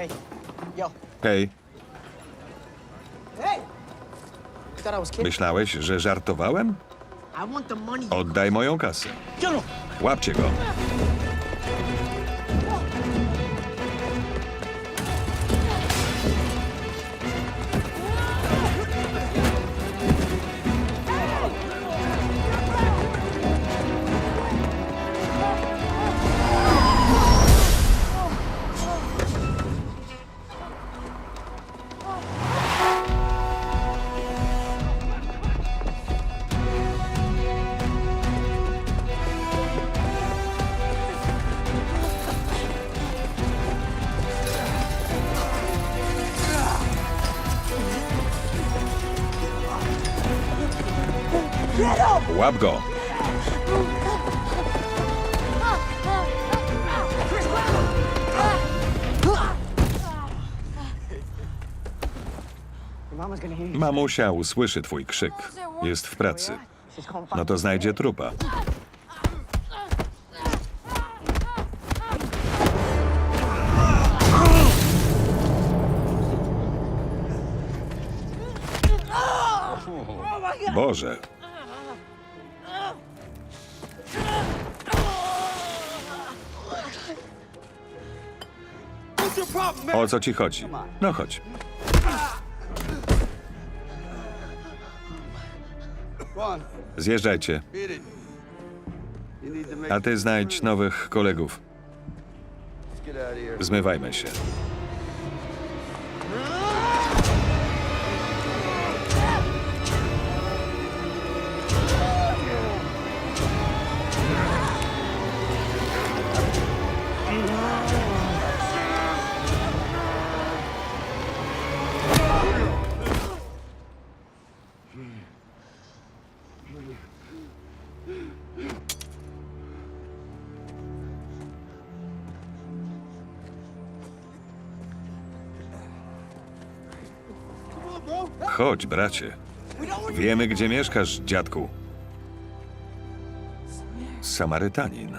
Hey, yo. Hej, Hey! You thought I was kidding? myślałeś, że żartowałem? I want the money. Oddaj moją kasę. Get him! Łapcie go. Wabgo. Mamusia usłyszy twój krzyk. Jest w pracy. No to znajdzie trupa. Boże, o co ci chodzi? No chodź. Zjeżdżajcie, a ty znajdź nowych kolegów. Zmywajmy się. Chodź, bracie. Wiemy, gdzie mieszkasz, dziadku. Samarytanin.